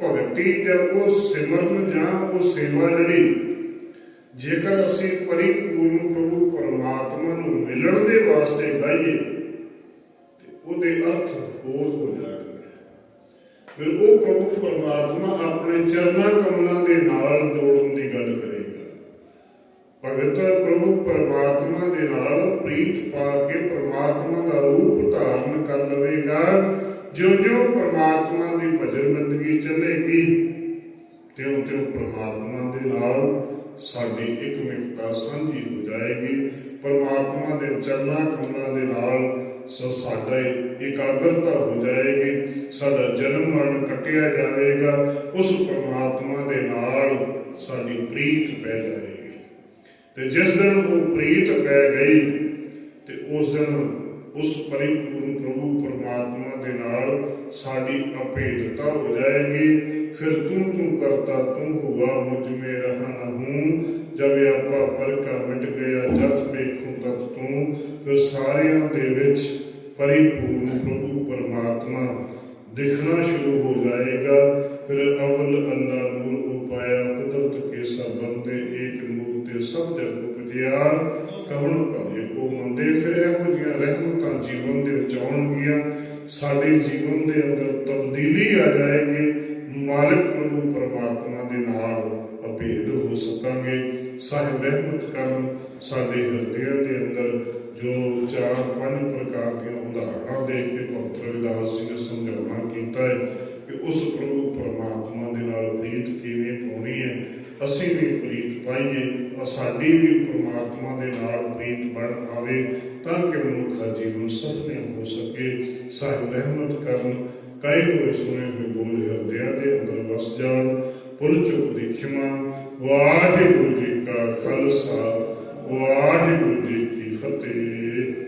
ਭਗਤੀ ਜਾਂ ਉਹ ਸਿਮਰਨ ਜਾਂ ਉਹ ਸੇਵਾ ਜਿਹੜੀ, ਜੇਕਰ ਅਸੀਂ ਪਰਿਪੂਰਨ ਪ੍ਰਭੂ ਪਰਮਾਤਮਾ ਨੂੰ ਮਿਲਣ ਦੇ ਵਾਸਤੇ ਗਾਈਏ, ਤੇ ਉਹਦੇ ਅਰਥ ਹੋਰ ਹੋ ਜਾਣਗੇ। ਫਿਰ ਉਹ ਪ੍ਰਭੂ ਪਰਮਾਤਮਾ ਆਪਣੇ ਚਰਨਾਂ ਕਮਲਾਂ ਦੇ ਨਾਲ ਜੋੜਨ ਦੀ ਗੱਲ ਕਰੇਗਾ। ਭਗਤ ਪ੍ਰਭੂ ਪਰਮਾਤਮਾ ਦੇ ਨਾਲ ਪ੍ਰੀਤ ਪਾ ਕੇ ਪਰਮਾਤਮਾ ਦਾ ਰੂਪ ਧਾਰਨ ਕਰ ਲਵੇਗਾ। ਜਿਉਂ-ਜਿਉਂ ਪਰਮਾਤਮਾ ਦੀ ਭਜਨ ਬੰਦਗੀ ਚੱਲੇਗੀ, ਤਿਉਂ-ਤਿਉਂ ਪਰਮਾਤਮਾ ਦੇ ਨਾਲ ਸਾਡੀ ਇੱਕ ਮਿੱਕਤਾ ਸਾਂਝੀ ਹੋ ਜਾਏਗੀ। ਪਰਮਾਤਮਾ ਦੇ ਚਰਨਾਂ ਕਮਲਾਂ ਦੇ ਨਾਲ ਸਾਡਾ ਇਕਾਗਰਤਾ ਹੋ ਜਾਏਗੀ। ਸਾਡਾ ਜਨਮ ਮਰਨ ਕੱਟਿਆ ਜਾਵੇਗਾ। ਉਸ ਪਰਮਾਤਮਾ ਦੇ ਨਾਲ ਸਾਡੀ ਪ੍ਰੀਤ ਪੈ ਜਾਏਗੀ। ਤੇ ਜਿਸ ਦਿਨ ਉਹ ਪ੍ਰੀਤ ਪੈ ਗਈ, ਤੇ ਉਸ ਦਿਨ ਉਸ ਪਰਿਪੂਰਨ ਪ੍ਰਭੂ ਪਰਮਾਤਮਾ ਦੇ ਨਾਲ ਸਾਡੀ ਅਭੇਦਤਾ ਹੋ ਜਾਏਗੀ। ਫਿਰ ਤੂੰ ਤੂੰ ਕਰਤਾ ਤੂੰ ਹੁਆ, ਮੁਝ ਮੇ ਰਹਾ ਨਾ ਹੂੰ। ਜਬ ਆਪਾ ਪਰ ਕਾ ਮਿਟ ਗਿਆ ਜਤ ਵੇਖੂ ਤਤ ਤੂੰ। ਫਿਰ ਸਾਰਿਆਂ ਦੇ ਵਿੱਚ ਪਰਿਪੂਰਨ ਪ੍ਰਭੂ ਪਰਮਾਤਮਾ ਦਿਖਣਾ ਸ਼ੁਰੂ ਹੋ ਜਾਏਗਾ। ਫਿਰ ਅਵਲ ਅੱਲਾ ਨੂਰ ਉਪਾਇਆ ਕੁਦਰਤ ਕੇ ਸਭ ਬੰਦੇ ਏਕ ਨੂਰ ਤੇ ਸਭ ਜਗ ਉਪਜਿਆ। ਜੀਵਨ ਦੇ ਵਿੱਚ ਆਉਣਗੀਆਂ ਸਾਡੇ ਜੀਵਨ ਦੇ ਅੰਦਰ ਤਬਦੀਲੀ ਆ ਜਾਏਗੀ। ਮਾਲਕ ਪ੍ਰਭੂ ਪਰਮਾਤਮਾ ਦੇ ਨਾਲ ਅਭੇਦ ਹੋ ਸਕਾਂਗੇ। ਸਾਹਿਬ ਰਹਿਮਤ ਕਰਨ ਸਾਡੇ ਹਿਰਦਿਆਂ ਦੇ ਅੰਦਰ ਜੋ ਚਾਰ ਪੰਜ ਪ੍ਰਕਾਰ ਦੀਆਂ ਉਦਾਹਰਣਾਂ ਦੇ ਕੇ ਭਗਤ ਰਵਿਦਾਸ ਜੀ ਨੇ ਸਮਝਾਉਣਾ ਕੀਤਾ ਹੈ ਕਿ ਉਸ ਪ੍ਰਭੂ ਪਰਮਾਤਮਾ ਦੇ ਨਾਲ ਪ੍ਰੀਤ ਕਿਵੇਂ ਪਾਉਣੀ ਹੈ, ਅਸੀਂ ਵੀ ਪ੍ਰੀਤ ਪਾਈਏ ਸਾਡੀ ਵੀ ਪਰਮਾਤਮਾ ਦੇ ਨਾਲ ਪ੍ਰੀਤ ਬਣ ਆਵੇ, ਤਾਂ ਕਿ ਮਨੁੱਖਾ ਜੀਵਨ ਸਫਲ ਹੋ ਸਕੇ। ਸਾਹਿਬ ਰਹਿਮਤ ਕਰਨ ਕਈ ਹੋਏ ਸੁਣੇ ਹੋਏ ਬੋਲ ਹਿਰਦਿਆਂ ਦੇ ਅੰਦਰ ਵਸ ਜਾਣ, ਪੁਰ ਚੁੱਕ ਦੀ ਖਿਮਾ, ਵਾਹਿਗੁਰੂ ਜੀ ਕਾ ਖਾਲਸਾ, ਵਾਹਿਗੁਰੂ ਜੀ ਕੀ ਫਤਿਹ।